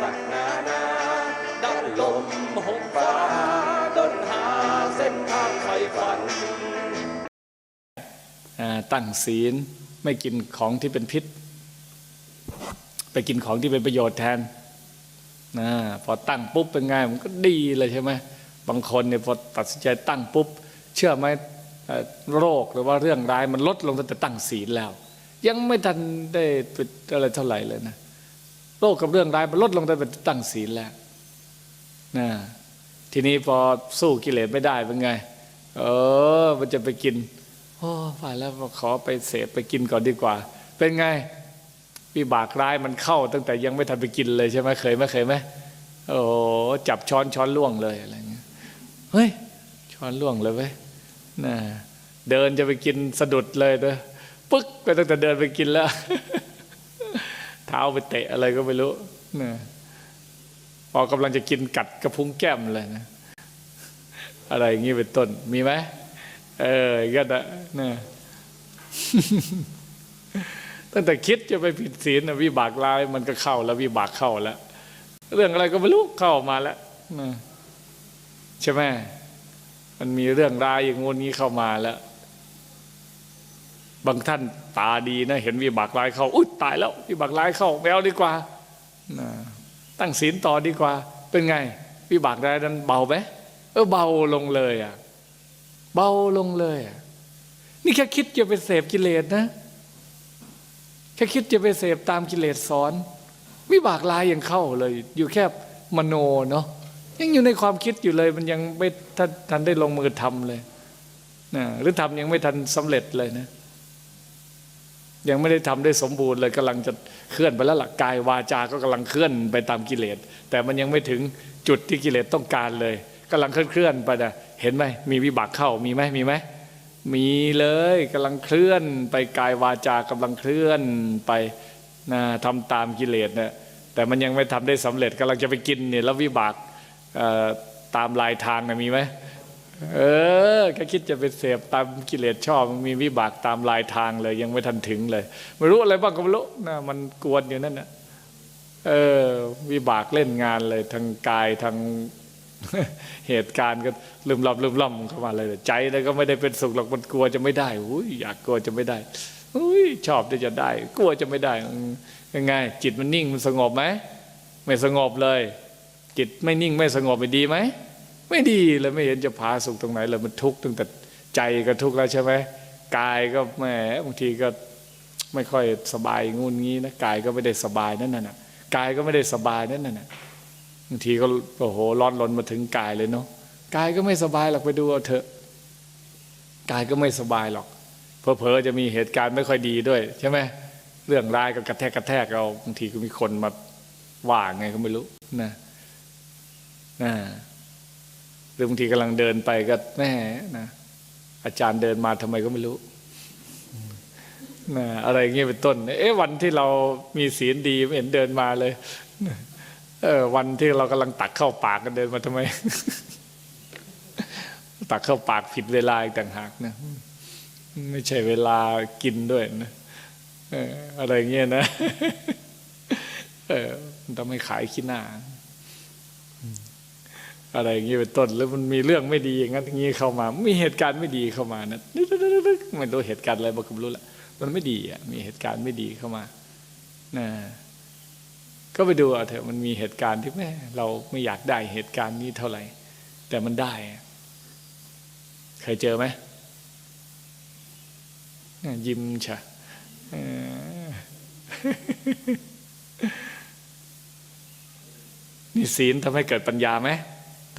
สักนานาดันลมหกฟ้าดนหาเส้นทางไฟฝัน ตั้งศีลไม่กินของที่เป็นพิษ ไปกินของที่เป็นประโยชน์แทนนะพอตั้งปุ๊บเป็นไงมันก็ดีเลยใช่ไหมบางคนเนี่ยพอตัดสินใจตั้งปุ๊บ เชื่อไหมโรคหรือว่าเรื่องร้ายมันลดลงตั้งแต่ตั้งศีลแล้ว ยังไม่ทันได้อะไรเท่าไหร่เลยนะ โรคกับเรื่องร้ายมันลดลงตั้งแต่ตั้งศีลแล้วนะทีนี้พอสู้กิเลสไม่ได้เป็นไง เออ มันจะไปกินโอ้ฝ่ายแล้วขอไปเสพไปกินก่อนดีกว่า เป็นไงวิบากร้ายมันเข้า ตั้งแต่ยังไม่ทันไปกินเลยใช่ไหมเคยไหมเคยไหมโอ้จับช้อนช้อนล่วงเลยอะไรเงี้ยเฮ้ยช้อนล่วงเลยเว้ยน่ะเดินจะไปกินสะดุดเลยเด้อปึ๊กไปตั้งแต่เดินไปกินแล้ว เท้าไปเตะอะไรก็ไม่รู้น่ะพอกำลังจะกินกัดกระพุ้งแก้มเลยนะ อะไรอย่างนี้เป็นต้น มีไหมเออก็นะนะตั้งแต่คิดจะไปผิดศีลน่ะวิบากร้ายมันก็เข้าแล้ววิบากเข้าแล้ว เรื่องอะไรก็ไม่รู้เข้ามาแล้วนะใช่ไหมมันมีเรื่องร้ายอย่างงูนี้เข้ามาแล้ว บางท่านตาดีนะ เห็นวิบากร้ายเข้าอุ้ยตายแล้ววิบากร้ายเข้าไปเอาดีกว่านะตั้งศีลต่อดีกว่า เป็นไงวิบากร้ายนั้นเบาไหมเออเบาลงเลยอะเบาลงเลยอะนี่แค่คิดจะไปเสพกิเลสนะ แค่คิดจะไปเสพตามกิเลสสอน วิบากลายยังเข้าเลย อยู่แค่มโนเนาะยังอยู่ในความคิดอยู่เลย มันยังไม่ทันทันได้ลงมือทำเลยนะหรือทำยังไม่ทันสำเร็จเลยนะ ยังไม่ได้ทำได้สมบูรณ์เลยกำลังจะเคลื่อนไปแล้วล่ะกายวาจาก็กำลังเคลื่อนไปตามกิเลส แต่มันยังไม่ถึงจุดที่กิเลสต้องการเลยกำลังเคลื่อนไปนะเห็นไหมมีวิบากเข้ามีไหมมีไหมมีเลยกำลังเคลื่อนไปกายวาจากำลังเคลื่อนไปนะทำตามกิเลสเนี่ยแต่มันยังไม่ทำได้สำเร็จกำลังจะไปกินเนี่ยแล้ววิบากตามลายทางนะมีไหม เออก็คิดจะไปเสพตามกิเลสชอบมันมีวิบากตามลายทางเลย ยังไม่ทันถึงเลยไม่รู้อะไรบ้างก็ไม่รู้นะมันกวนอยู่นั่นนะเออ วิบากเล่นงานเลยทางกายทางเหตุการณ์ก็ลืมลำลืมล่ำเข้ามาเลย ใจแล้วก็ไม่ได้เป็นสุขหรอกมันกลัวจะไม่ได้อุ้ยอยากกลัวจะไม่ได้อุ้ยชอบที่จะได้ กลัวจะไม่ได้ยังไงจิตมันนิ่งมันสงบไหมไม่สงบเลย จิตไม่นิ่งไม่สงบไม่ดีไหม ไม่ดีเลยไม่เห็นจะพาสุขตรงไหนเลยมันทุกข์ตั้งแต่ใจก็ทุกข์แล้วใช่ไหมกายก็แหมบางทีก็ไม่ค่อยสบายงุนงี้นะกายก็ไม่ได้สบายนั่นน่ะกายก็ไม่ได้สบายนั่นน่ะบางทีก็โอ้โหร้อนรนมาถึงกายเลยเนาะกายก็ไม่สบายหรอกไปดูเอาเถอะกายก็ไม่สบายหรอกเพอๆจะมีเหตุการณ์ไม่ค่อยดีด้วย ใช่ไหมเรื่องร้ายก็กระแทกกระแทกเราบางทีก็มีคนมาว่าไงก็ไม่รู้นะนะ รือบางทีกำลังเดินไปก็แม่นะอาจารย์เดินมาทำไมก็ไม่รู้นะอะไรเงี้ยเป็นต้น เอ๊ะวันที่เรามีศีลดีไม่เห็นเดินมาเลยเออวันที่เรากำลังตักเข้าปากกันเดินมาทำไม ตักเข้าปากผิดเวลาอีกต่างหากนะไม่ใช่เวลากินด้วยนะเอออะไรเงี้ยนะเออทำให้ขายขี้หน้า อะไรอย่างนี้เป็นต้น แล้วมันมีเรื่องไม่ดีอย่างนั้นอย่างนี้เข้ามา มีเหตุการณ์ไม่ดีเข้ามานะไม่รู้เหตุการณ์อะไรบอกก็รู้ละมันไม่ดีอะ มีเหตุการณ์ไม่ดีเข้ามานะก็ไปดูเอาเถอะมันมีเหตุการณ์ที่แม่เราไม่อยากได้เหตุการณ์นี้เท่าไหร่ แต่มันได้เคยเจอไหมยิ้มชะเออนี่ศีลทำให้เกิดปัญญาไหม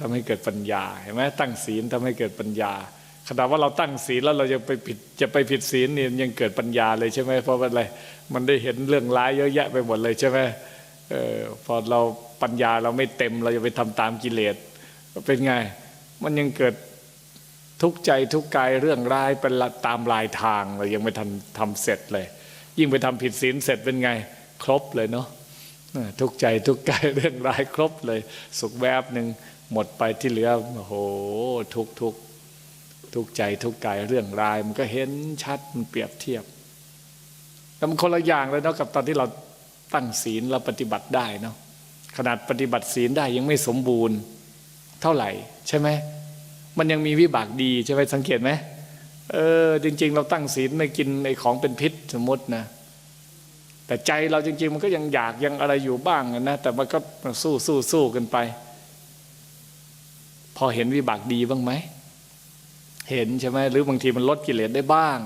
ทำให้เกิดปัญญาเห็นไหมตั้งศีลทำให้เกิดปัญญาขณะว่าเราตั้งศีลแล้วเราจะไปผิดจะไปผิดศีลนี่ยังเกิดปัญญาเลยใช่ไหมเพราะว่าอะไรมันได้เห็นเรื่องร้ายเยอะแยะไปหมดเลยใช่ไหมเออพอเราปัญญาเราไม่เต็มเราจะไปทำตามกิเลสเป็นไง มันยังเกิดทุกใจทุกกายเรื่องร้ายเป็นตามลายทางเรายังไม่ทันทำเสร็จเลย ยิ่งไปทำผิดศีลเสร็จเป็นไง ครบเลยเนาะทุกใจทุกกายเรื่องร้ายครบเลย สุขแวบหนึ่ง หมดไปที่เหลือโอ้โหทุกทุกทุกใจทุกกายเรื่องราย มันก็เห็นชัดมันเปรียบเทียบแล้วมันคนละอย่างเลยเนาะกับตอนที่เราตั้งศีลเราปฏิบัติได้เนาะขนาดปฏิบัติศีลได้ยังไม่สมบูรณ์ เท่าไหร่ ใช่ไหมมันยังมีวิบากดีใช่ไหมสังเกตไหมเออจริง ๆ เราตั้งศีลไม่กินไอ้ของเป็นพิษสมมตินะ แต่ใจเราจริง ๆ มันก็ยังอยากยังอะไรอยู่บ้างนะแต่มันก็สู้สู้สู้กันไป อเห็นวิบากดีบ้างไหม เห็นใช่ไหมหรือบางทีมันลดกิเลสได้บ้าง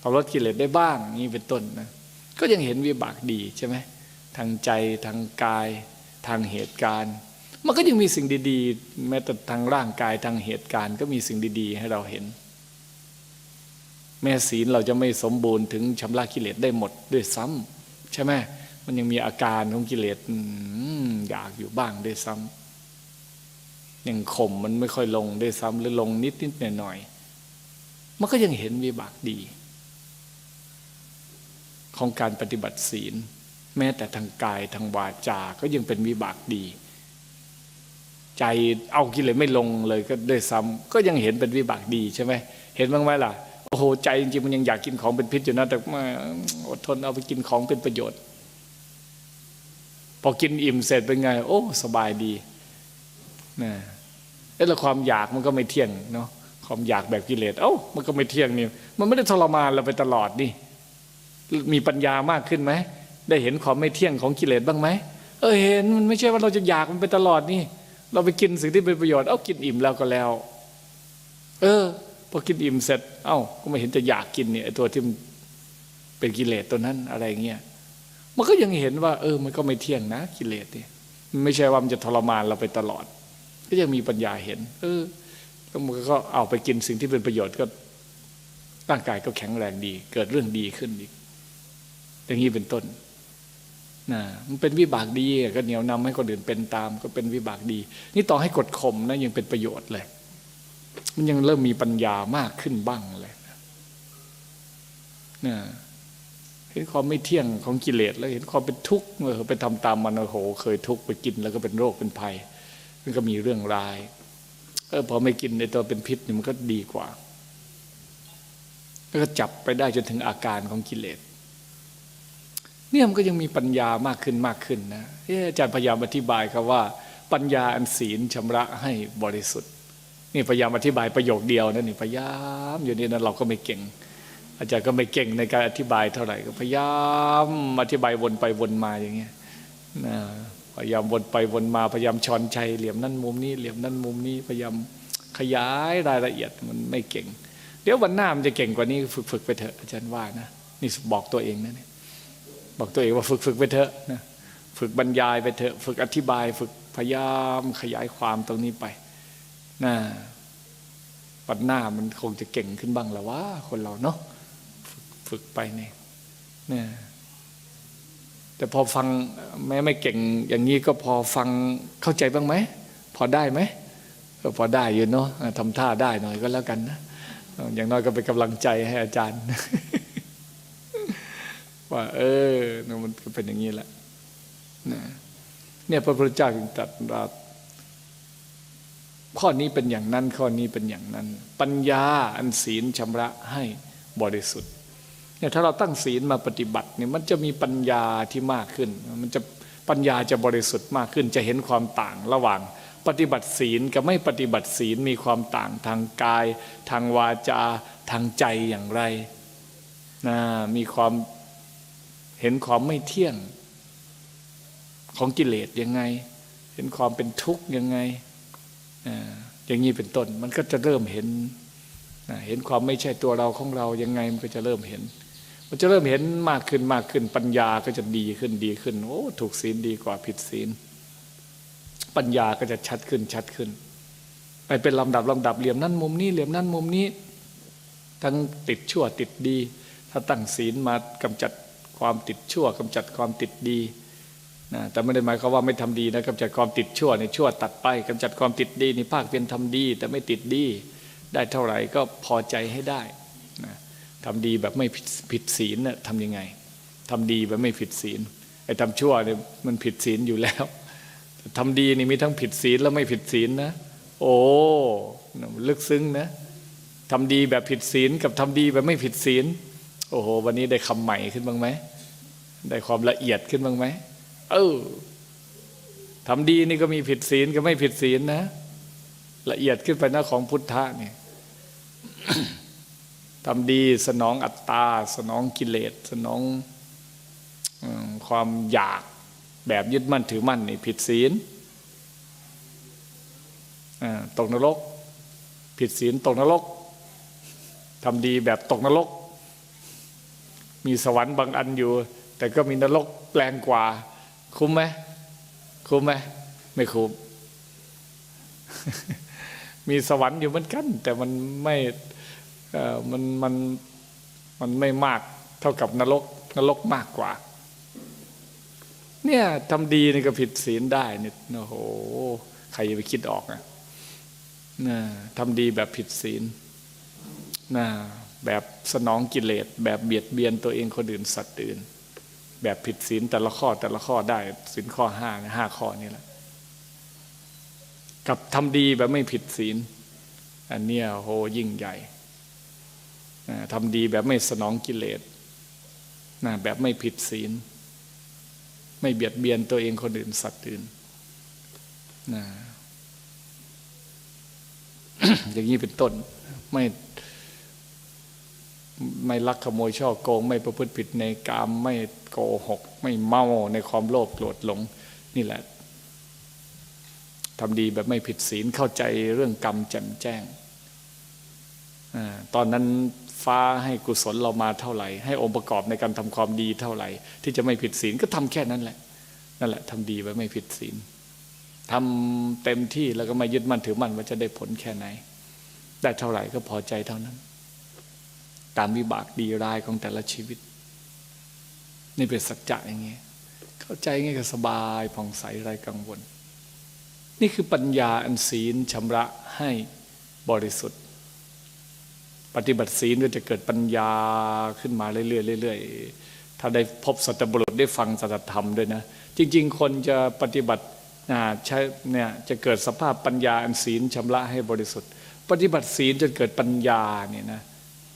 พอลดกิเลสได้บ้างนี่เป็นต้นนะก็ยังเห็นวิบากดีใช่ไหมทางใจทางกายทางเหตุการณ์ มันก็ยังมีสิ่งดีๆ แม้แต่ทางร่างกายทางเหตุการณ์ ก็มีสิ่งดีๆ ให้เราเห็น แม้ศีลเราจะไม่สมบูรณ์ถึงชำระกิเลสได้หมดด้วยซ้ำใช่ไหมมันยังมีอาการของกิเลสอืมอยากอยู่บ้างด้วยซ้ำ ยังข่มมันไม่ค่อยลงได้ซ้ำหรือลงนิดนิดหน่อยหน่อยมันก็ยังเห็นวิบากดี ของการปฏิบัติศีล แม้แต่ทางกายทางวาจา ก็ยังเป็นวิบากดี ใจเอากิเลสไม่ลงเลยก็ด้วยซ้ำก็ยังเห็นเป็นวิบากดีใช่ไหมเห็นบ้างไหมล่ะโอ้โหใจจริงๆมันยังอยากกินของเป็นพิษอยู่นะแต่มาอดทนเอาไปกินของเป็นประโยชน์ พอกินอิ่มเสร็จเป็นไง โอ้ สบายดี นะแล้วความอยากมันก็ไม่เที่ยงเนาะความอยากแบบกิเลสเอ้ามันก็ไม่เที่ยงนี่มันไม่ได้ทรมานเราไปตลอดนี่มีปัญญามากขึ้นไหมได้เห็นความไม่เที่ยงของกิเลสบ้างไหมเออเห็นมันไม่ใช่ว่าเราจะอยากมันไปตลอดนี่ เราไปกินสิ่งที่เป็นประโยชน์เอ้ากินอิ่มแล้วก็แล้ว เออพอกินอิ่มเสร็จ เอ้าก็ไม่เห็นจะอยากกินเนี่ยตัวที่มันเป็นกิเลสตัวนั้นอะไรเงี้ยมันก็ยังเห็นว่า เออ มันก็ไม่เที่ยงนะ กิเลสเนี่ยไม่ใช่ว่ามันจะทรมานเราไปตลอด ก็ยังมีปัญญาเห็น เออก็มันก็เอาไปกินสิ่งที่เป็นประโยชน์ก็ร่างกายก็แข็งแรงดี เกิดเรื่องดีขึ้นอีก อย่างนี้เป็นต้นนะมันเป็นวิบากดีก็เหนียวนำให้คนอื่นเป็นตาม ก็เป็นวิบากดี นี่ต่อให้กดข่มนะยังเป็นประโยชน์เลย มันยังเริ่มมีปัญญามากขึ้นบ้างเลยนะเห็นความไม่เที่ยงของกิเลสแล้วเห็นความเป็นทุกข์เออไปทำตามมันโอ้โห เคยทุกข์ไปกินแล้วก็เป็นโรคเป็นภัย มันก็มีเรื่องร้ายเออพอไม่กินในตัวเป็นพิษเนี่ยมันก็ดีกว่า แล้วก็จับไปได้จนถึงอาการของกิเลสเนี่ยมันก็ยังมีปัญญามากขึ้นมากขึ้นนะอาจารย์พยายามอธิบายครับว่า ปัญญาอันศีลชำระให้บริสุทธิ์ นี่พยายามอธิบายประโยคเดียวนะนี่พยายามอยู่นี่นะเราก็ไม่เก่ง อาจารย์ก็ไม่เก่งในการอธิบายเท่าไหร่ก็พยายามอธิบายวนไปวนมาอย่างเงี้ยนะ พยายามวนไปวนมาพยายามชอนชัยเหลี่ยมนั่นมุมนี้เหลี่ยมนั่นมุมนี้พยายามขยายรายละเอียดมันไม่เก่ง เดี๋ยววันหน้ามันจะเก่งกว่านี้ฝึกฝึกไปเถอะอาจารย์ว่านะนี่บอกตัวเองนะเนี่ยบอกตัวเองว่าฝึกฝึกไปเถอะนะฝึกบรรยายไปเถอะฝึกอธิบาย ฝึกพยายามขยายความตรงนี้ไปนะวันหน้ามันคงจะเก่งขึ้นบ้างแล้วว่าคนเราเนาะฝึกฝึกไปเนี่ยเนี่ย แต่พอฟังแม้ไม่เก่งอย่างนี้ก็พอฟังเข้าใจบ้างไหม พอได้ไหมก็พอได้อยู่เนาะทำท่าได้หน่อยก็แล้วกันนะอย่างน้อยก็เป็นกำลังใจให้อาจารย์ ว่า เออมันก็เป็นอย่างนี้แหละเนี่ยพระพุทธเจ้าจึงตรัสว่าข้อนี้เป็นอย่างนั้น ข้อนี้เป็นอย่างนั้น ปัญญาอันศีลชำระให้บริสุทธิ์ เนี่ยถ้าเราตั้งศีลมาปฏิบัติเนี่ยมันจะมีปัญญาที่มากขึ้น มันจะปัญญาจะบริสุทธิ์มากขึ้น จะเห็นความต่างระหว่างปฏิบัติศีลกับไม่ปฏิบัติศีลมีความต่างทางกาย ทางวาจาทางใจอย่างไรนะมีความเห็นความไม่เที่ยงของกิเลสยังไง เห็นความเป็นทุกข์ยังไงอย่างนี้เป็นต้น มันก็จะเริ่มเห็นเห็นความไม่ใช่ตัวเราของเรายังไงมันก็จะเริ่มเห็น มันจะเริ่มเห็นมากขึ้นมากขึ้น ปัญญาก็จะดีขึ้นดีขึ้น โอ้ถูกศีลดีกว่าผิดศีล ปัญญาก็จะชัดขึ้นชัดขึ้น ไปเป็นลำดับลำดับเหลี่ยมนั่นมุมนี้เหลี่ยมนั่นมุมนี้ ทั้งติดชั่วติดดี ถ้าตั้งศีลมากำจัดความติดชั่วกำจัดความติดดีนะแต่ไม่ได้หมายความว่าไม่ทำดีนะกำจัดความติดชั่วในชั่วตัดไปกำจัดความติดดีในภาคเพียรทำดี แต่ไม่ติดดี ได้เท่าไหร่ก็พอใจให้ได้นะ ทำดีแบบไม่ผิดศีลน่ะทำยังไงทำดีแบบไม่ผิดศีลไอ้ทำชั่วเนี่ยมันผิดศีลอยู่แล้วทำดีนี่มีทั้งผิดศีลและไม่ผิดศีลนะ โอ้ลึกซึ้งนะทำดีแบบผิดศีลกับทำดีแบบไม่ผิดศีล โอ้โห วันนี้ได้คำใหม่ขึ้นบ้างไหมได้ความละเอียดขึ้นบ้างไหมเออทำดีนี่ก็มีผิดศีลก็ไม่ผิดศีลนะ ละเอียดขึ้นไปนะของพุทธะเนี่ย ทำดีสนองอัตตา สนองกิเลส สนองอความอยากแบบยึดมั่นถือมั่นนี่ผิดศีลตกนรก ผิดศีลตกนรกทำดีแบบตกนรก มีสวรรค์บางอันอยู่ แต่ก็มีนรกแรงกว่า คุ้มไหมคุ้มไหมไม่คุ้มมีสวรรค์อยู่เหมือนกัน แต่มันไม่ มันมันมันไม่มากเท่ากับนรกนรกมากกว่า เนี่ยทำดีนี่ก็ผิดศีลได้เนี่ยโอ้โห ใครจะไปคิดออกอะนะทำดีแบบผิดศีลนะแบบสนองกิเลส แบบเบียดเบียนตัวเองคนอื่นสัตว์อื่น แบบผิดศีลแต่ละข้อแต่ละข้อได้ศีลข้อห้านะห้าข้อนี่แหละ กับทำดีแบบไม่ผิดศีล อันเนี้ยโหยิ่งใหญ่ ทำดีแบบไม่สนองกิเลสนะแบบไม่ผิดศีล ไม่เบียดเบียนตัวเองคนอื่นสัตว์อื่นนะอย่างนี้เป็นต้น ไม่ไม่ลักขโมยช่อโกง ไม่ประพฤติผิดในกามไม่โกหก ไม่เมาในความโลภโกรธหลง นี่แหละทำดีแบบไม่ผิดศีลเข้าใจเรื่องกรรมแจ่มแจ้งอตอนนั้น ฟ้าให้กุศลเรามาเท่าไหร่ ให้องค์ประกอบในการทำความดีเท่าไหร่ ที่จะไม่ผิดศีลก็ทำแค่นั้นแหละ นั่นแหละทำดีแบบไม่ผิดศีลทำเต็มที่แล้วก็ไม่ยึดมั่นถือมั่นว่าจะได้ผลแค่ไหน ได้เท่าไหร่ก็พอใจเท่านั้น ตามวิบากดีร้ายของแต่ละชีวิต นี่เป็นสัจจะอย่างเงี้ยเข้าใจง่ายก็สบายผ่องใสไร้กังวล นี่คือปัญญาอันศีลชำระให้บริสุทธิ์ ปฏิบัติศีลก็จะเกิดปัญญาขึ้นมาเรื่อยๆเรื่อยๆถ้าได้พบสัตบุรุษได้ฟังสัจธรรมด้วยนะ จริง ๆ คนจะปฏิบัติใช้เนี่ยจะเกิดสภาพปัญญาอันศีลชำระให้บริสุทธิ์ ปฏิบัติศีลจนเกิดปัญญาเนี่ยนะ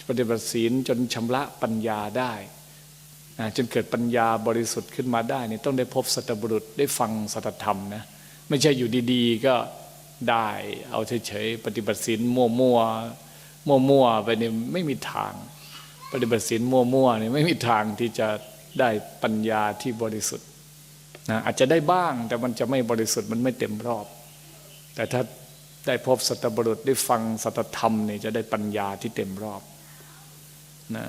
ปฏิบัติศีลจนชำระปัญญาได้จนเกิดปัญญาบริสุทธิ์ขึ้นมาได้เนี่ยต้องได้พบสัตบุรุษได้ฟังสัจธรรมนะไม่ใช่อยู่ดีๆก็ได้เอาเฉยๆปฏิบัติศีลมั่วๆ มั่วๆไปเนี่ยไม่มีทาง ปฏิบัติศีลมั่วๆเนี่ยไม่มีทางที่จะได้ปัญญาที่บริสุทธิ์นะอาจจะได้บ้างแต่มันจะไม่บริสุทธิ์มันไม่เต็มรอบ แต่ถ้าได้พบสัตบุรุษได้ฟังสัตธรรมเนี่ยจะได้ปัญญาที่เต็มรอบนะ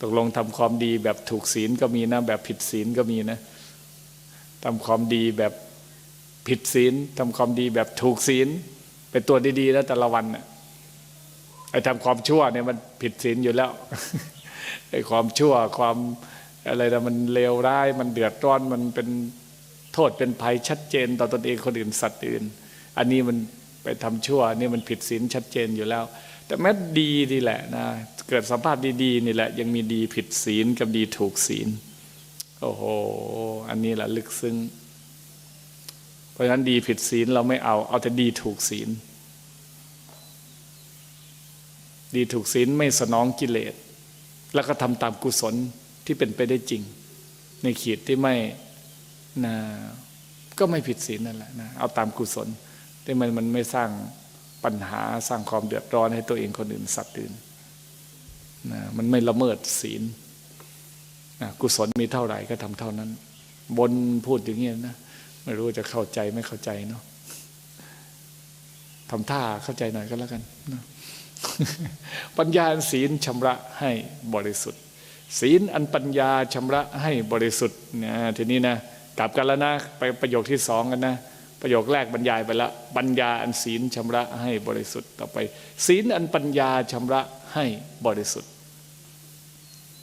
ตกลงทำความดีแบบถูกศีลก็มีนะ แบบผิดศีลก็มีนะทำความดีแบบผิดศีลทำความดีแบบถูกศีล เป็นตัวดีๆ แล้วแต่ละวันน่ะไอ้ทำความชั่วเนี่ยมันผิดศีลอยู่แล้วไอ้ความชั่วความอะไรนะมันเลวร้ายมันเดือดร้อนมันเป็นโทษเป็นภัยชัดเจน ต่อตนเองคนอื่นสัตว์อื่น อันนี้มันไปทำชั่วนี่มันผิดศีลชัดเจนอยู่แล้ว แต่แม้ดีนี่แหละนะเกิดสัมภาพดีๆนี่แหละ ยังมีดีผิดศีลกับดีถูกศีลโอ้โห อันนี้แหละลึกซึ้ง ราะฉะนั้นดีผิดศีลเราไม่เอา เอาแต่ดีถูกศีล ดีถูกศีลไม่สนองกิเลส แล้วก็ทำตามกุศลที่เป็นไปได้จริง ในขีดที่ไม่นะก็ไม่ผิดศีลนั่นแหละนะเอาตามกุศลที่มันมันไม่สร้างปัญหาสร้างความเดือดร้อนให้ตัวเองคนอื่นสัตว์อื่นนะมันไม่ละเมิดศีลนะกุศลมีเท่าไหร่ก็ทำเท่านั้น บนพูดอย่างนี้นะ ไม่รู้จะเข้าใจไม่เข้าใจเนาะทำท่าเข้าใจหน่อยก็แล้วกันนะปัญญาอันศีลชำระให้บริสุทธิ์ ศีลอันปัญญาชำระให้บริสุทธิ์นะทีนี้นะกลับกันแล้วนะไปประโยคที่สองกันนะ ประโยคแรกบรรยายไปล้วปัญญาอันศีลชำระให้บริสุทธิ์ต่อไป ศีลอันปัญญาชำระให้บริสุทธิ์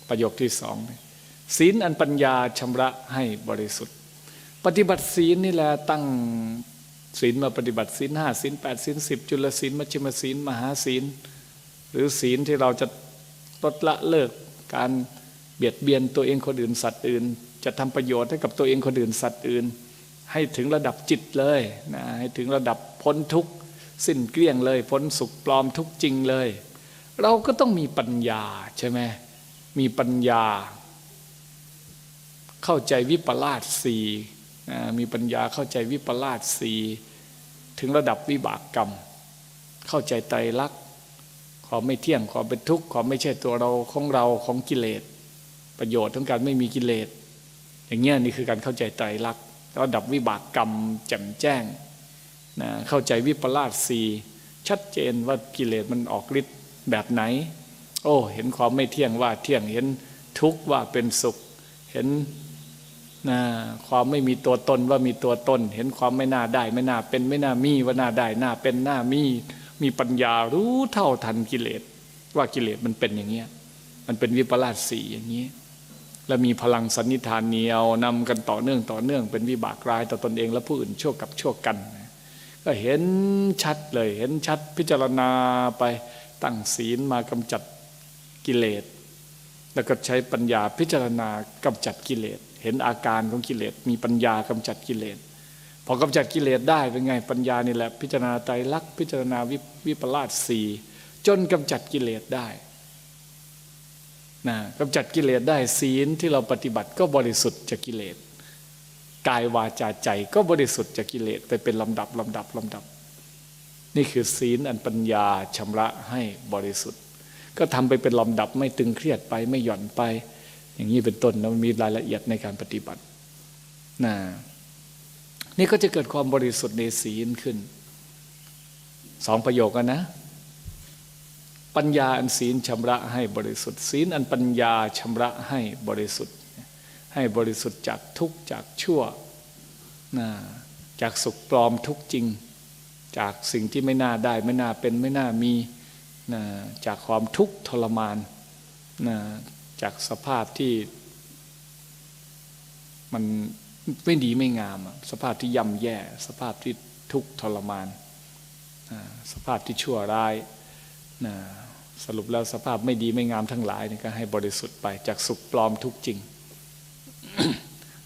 ประโยคที่สองศีลอันปัญญาชำระให้บริสุทธิ์ ปฏิบัติศีลนี่แหละตั้งศีลมาปฏิบัติศีลห้าศีลแปดศีลสิบจุลศีลมัชฌิมศีลมหาศีล หรือศีลที่เราจะลดละเลิกการเบียดเบียนตัวเองคนอื่นสัตว์อื่น จะทำประโยชน์ให้กับตัวเองคนอื่นสัตว์อื่น ให้ถึงระดับจิตเลยนะให้ถึงระดับพ้นทุกข์สิ้นเกลี้ยงเลย พ้นสุขปลอมทุกจริงเลย เราก็ต้องมีปัญญาใช่ไหมมีปัญญา เข้าใจวิปลาสสี่ มีปัญญาเข้าใจวิปลาสสีถึงระดับวิบากกรรม เข้าใจไตรลักษณ์ความไม่เที่ยงความเป็นทุกข์ความไม่ใช่ตัวเราของเราของกิเลส ประโยชน์ของการไม่มีกิเลส อย่างเงี้ยนี่คือการเข้าใจไตรลักษณ์ระดับวิบากกรรมแจ่มแจ้งนะเข้าใจวิปลาสสีชัดเจนว่ากิเลสมันออกฤทธิ์แบบไหน โอ้ เห็นความไม่เที่ยงว่าเที่ยงเห็นทุกข์ว่าเป็นสุข เห็น นะความไม่มีตัวตนว่ามีตัวตน เห็นความไม่น่าได้ ไม่น่าเป็นไม่น่ามีว่าน่าได้น่าเป็นน่ามีมีปัญญารู้เท่าทันกิเลส ว่ากิเลสมันเป็นอย่างเงี้ยมันเป็นวิปลาสสีอย่างนี้ และมีพลังสันนิฐานเหนียวนำกันต่อเนื่องต่อเนื่อง เป็นวิบากร้ายต่อตนเองและผู้อื่นชั่วกับชั่วกัน ก็เห็นชัดเลย เห็นชัดพิจารณาไปตั้งศีลมากำจัดกิเลส แล้วก็ใช้ปัญญาพิจารณากำจัดกิเลส เห็นอาการของกิเลสมีปัญญากำจัดกิเลสพอกำจัดกิเลสได้เป็นไงปัญญานี่แหละ พิจารณาไตรลักษณ์พิจารณาวิวปลาสสี่จนกำจัดกิเลสได้นะกำจัดกิเลสได้ศีลที่เราปฏิบัติก็บริสุทธิ์จากกิเลสกายวาจาใจก็บริสุทธิ์จากกิเลสไปเป็นลำดับลำดับลำดับ นี่คือศีลอันปัญญาชำระให้บริสุทธิ์ ก็ทำไปเป็นลำดับไม่ตึงเครียดไปไม่หย่อนไป อย่างนี้เป็นต้นนะมันมีรายละเอียดในการปฏิบัตินะนี่ก็จะเกิดความบริสุทธิ์ในศีลขึ้น สองประโยคกันนะ ปัญญาอันศีลชำระให้บริสุทธิ์ ศีลอันปัญญาชำระให้บริสุทธิ์ ให้บริสุทธิ์จากทุกจากชั่วนะจากสุขปลอมทุกจริง จากสิ่งที่ไม่น่าได้ ไม่น่าเป็นไม่น่ามีนะจากความทุกข์ทรมานนะ จากสภาพที่ มันไม่ดีไม่งาม สภาพที่ย่ำแย่ สภาพที่ทุกข์ทรมาน สภาพที่ชั่วร้ายนะสรุปแล้วสภาพไม่ดีไม่งามทั้งหลายนี่ก็ให้บริสุทธิ์ไปจากสุขปลอมทุกจริง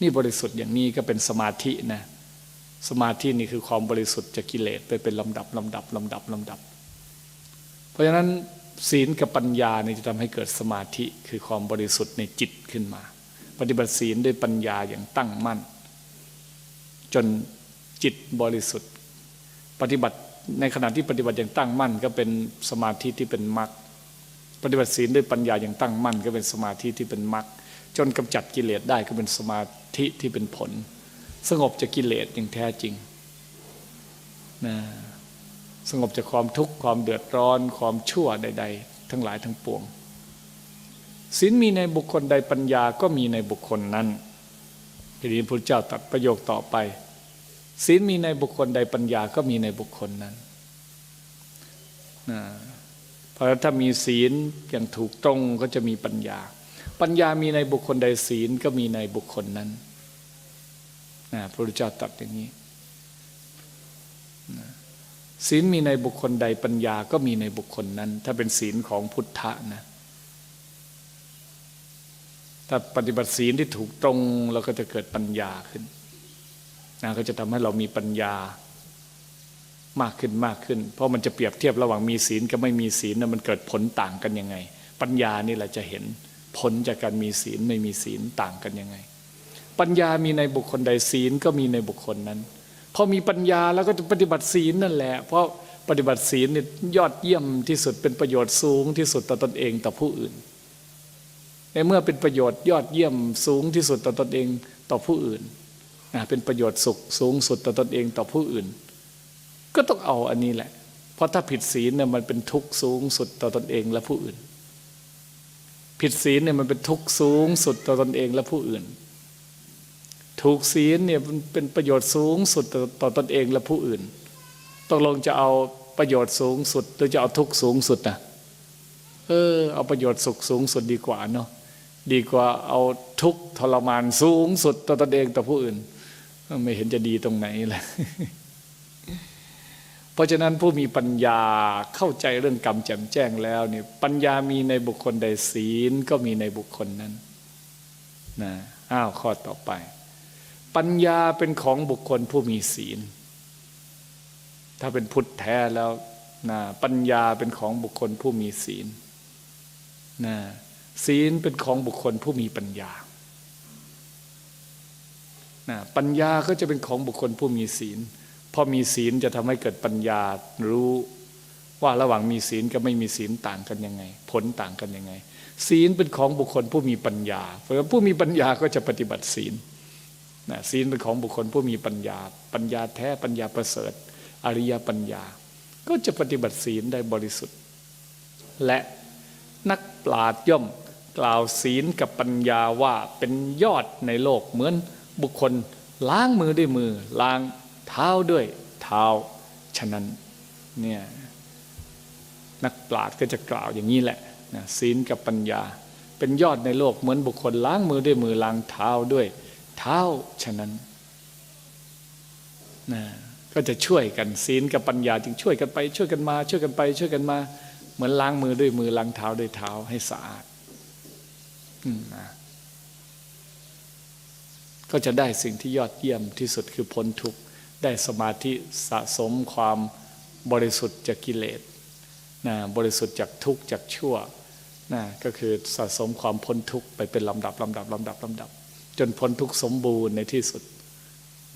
นี่บริสุทธิ์อย่างนี้ก็เป็นสมาธินะสมาธินี่คือความบริสุทธิ์จากกิเลสไปเป็นลำดับลำดับลำดับลำดับ เพราะฉะนั้น ศีลกับปัญญาเนี่ยจะทำให้เกิดสมาธิคือความบริสุทธิ์ในจิตขึ้นมา ปฏิบัติศีลด้วยปัญญาอย่างตั้งมั่น จนจิตบริสุทธิ์ ปฏิบัติในขณะที่ปฏิบัติอย่างตั้งมั่น ก็เป็นสมาธิที่เป็นมรรคปฏิบัติศีลด้วยปัญญาอย่างตั้งมั่น ก็เป็นสมาธิที่เป็นมรรคจนกำจัดกิเลสได้ก็เป็นสมาธิที่เป็นผล สงบจากกิเลสอย่างแท้จริงนะ สงบจากความทุกข์ความเดือดร้อน ความชั่วใด ๆ ทั้งหลายทั้งปวงศีลมีในบุคคลใดปัญญาก็มีในบุคคลนั้นทีนี้พระเจ้าตรัดประโยคต่อไปศีลมีในบุคคลใดปัญญาก็มีในบุคคลนั้นนะเพราะถ้ามีศีลอย่างถูกตรงก็จะมีปัญญา ปัญญามีในบุคคลใดศีลก็มีในบุคคลนั้นนะพระพุทธเจ้าตรัสอย่างนี้นะ ศีลมีในบุคคลใดปัญญาก็มีในบุคคลนั้น ถ้าเป็นศีลของพุทธะนะ ถ้าปฏิบัติศีลที่ถูกตรงเราก็จะเกิดปัญญาขึ้นนะก็จะทำให้เรามีปัญญามากขึ้นมากขึ้น เพราะมันจะเปรียบเทียบระหว่างมีศีลกับไม่มีศีลนะมันเกิดผลต่างกันยังไง ปัญญานี่แหละจะเห็นผลจากการมีศีลไม่มีศีลต่างกันยังไง ปัญญามีในบุคคลใดศีลก็มีในบุคคลนั้น พอมีปัญญาแล้วก็จะปฏิบัติศีลนั่นแหละ เพราะปฏิบัติศีลเนี่ยยอดเยี่ยมที่สุดเป็นประโยชน์สูงที่สุดต่อตนเองต่อผู้อื่น ในเมื่อเป็นประโยชน์ยอดเยี่ยมสูงที่สุดต่อตนเองต่อผู้อื่นนะเป็นประโยชน์สุขสูงสุดต่อตนเองต่อผู้อื่น ก็ต้องเอาอันนี้แหละ เพราะถ้าผิดศีลเนี่ยมันเป็นทุกข์สูงสุดต่อตนเองและผู้อื่น ผิดศีลเนี่ยมันเป็นทุกข์สูงสุดต่อตนเองและผู้อื่น ถูกศีลเนี่ยมันเป็นประโยชน์สูงสุดต่อตอนเองและผู้อื่นตกลงจะเอาประโยชน์สูงสุดหรือจะเอาทุกสูงสุดนะเออ เอาประโยชน์สุขสูงสุดดีกว่าเนาะดีกว่าเอาทุกทรมานสูงสุดต่อตนเองต่อผู้อื่น ไม่เห็นจะดีตรงไหนเลยเพราะฉะนั้นผู้มีปัญญาเข้าใจเรื่องกรรมแจ่มแจ้งแล้วเนี่ยปัญญามีในบุคคลใดศีลก็มีในบุคคลนั้นนะอ้าวข้อต่อไป ปัญญาเป็นของบุคคลผู้มีศีล ถ้าเป็นพุทธแท้แล้วนะปัญญาเป็นของบุคคลผู้มีศีลนะศีลเป็นของบุคคลผู้มีปัญญานะปัญญาก็จะเป็นของบุคคลผู้มีศีลเพราะมีศีลจะทำให้เกิดปัญญารู้ว่าระหว่างมีศีลกับไม่มีศีลต่างกันยังไง ผลต่างกันยังไง ศีลเป็นของบุคคลผู้มีปัญญา เพราะผู้มีปัญญาก็จะปฏิบัติศีล นะศีลเป็นของบุคคลผู้มีปัญญา ปัญญาแท้ปัญญาประเสริฐ อริยปัญญา ก็จะปฏิบัติศีลได้บริสุทธิ์ และนักปราชญ์ย่อมกล่าวศีลกับปัญญาว่าเป็นยอดในโลกเหมือนบุคคลล้างมือด้วยมือ ล้างเท้าด้วยเท้า ฉะนั้นเนี่ยนักปราชญ์ก็จะกล่าวอย่างนี้แหละนะศีลกับปัญญา เป็นยอดในโลกเหมือนบุคคลล้างมือด้วยมือล้างเท้าด้วย เท้าฉะนั้นนะก็จะช่วยกันศีลกับปัญญาจึงช่วยกันไป ช่วยกันมา ช่วยกันไป ช่วยกันมา เหมือนล้างมือด้วยมือล้างเท้าด้วยเท้าให้สะอาดอืมนะก็จะได้สิ่งที่ยอดเยี่ยมที่สุดคือพ้นทุกข์ได้สมาธิสะสมความบริสุทธิ์จากกิเลสนะบริสุทธิ์จากทุกข์จากชั่วนะก็คือสะสมความพ้นทุกข์ไปเป็นลำดับลำดับลำดับลำดับ จนพ้นทุกสมบูรณ์ในที่สุด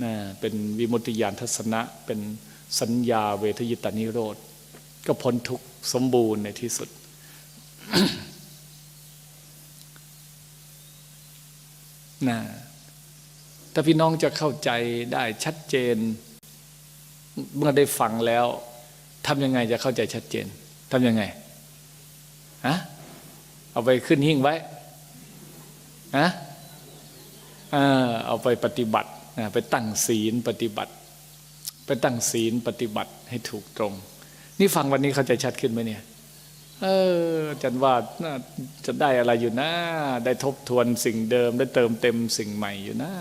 นะเป็นวิมุตติญาณทัศนะ เป็นสัญญาเวทยิตานิโรธ ก็พ้นทุกสมบูรณ์ในที่สุด นะถ้าพี่น้องจะเข้าใจได้ชัดเจน เมื่อได้ฟังแล้วทำยังไงจะเข้าใจชัดเจนทำยังไงฮะเอาไปขึ้นหิ้งไว้ฮะ เอาไปปฏิบัติไปตั้งศีลปฏิบัติ ไปตั้งศีลปฏิบัติให้ถูกตรง นี่ฟังวันนี้เข้าใจชัดขึ้นไหมเนี่ยเออจันว่าจะได้อะไรอยู่นะ ได้ทบทวนสิ่งเดิม ได้เติมเต็มสิ่งใหม่อยู่นะ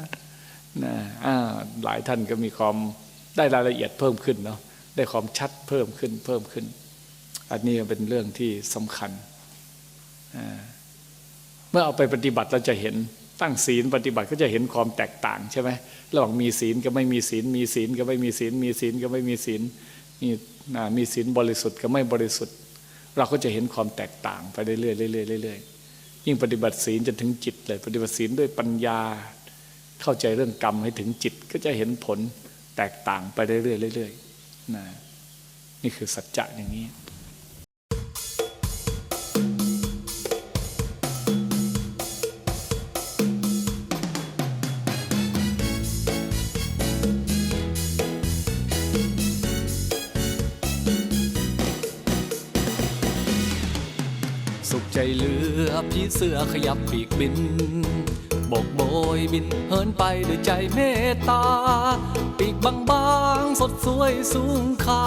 นะอ่าหลายท่านก็มีความได้รายละเอียดเพิ่มขึ้นเนาะได้ความชัดเพิ่มขึ้นเพิ่มขึ้น อันนี้เป็นเรื่องที่สำคัญ เมื่อเอาไปปฏิบัติเราจะเห็น ตั้งศีลปฏิบัติก็จะเห็นความแตกต่างใช่ไหมระหว่างมีศีลกับไม่มีศีล มีศีลกับไม่มีศีล มีศีลกับไม่มีศีล มีมีศีลบริสุทธิ์กับไม่บริสุทธิ์ เราก็จะเห็นความแตกต่างไปเรื่อยๆเรื่อยๆเรื่อยๆยิ่งปฏิบัติศีลจนถึงจิตเลย ปฏิบัติศีลด้วยปัญญา เข้าใจเรื่องกรรมให้ถึงจิตก็จะเห็นผลแตกต่างไปเรื่อยๆเรื่อยๆนะนี่คือสัจจะอย่างนี้ สือขยับปีกบิน บกโบยบินเฮินไปด้วยใจเมตตา ปีกบางๆสดสวยสูงค่า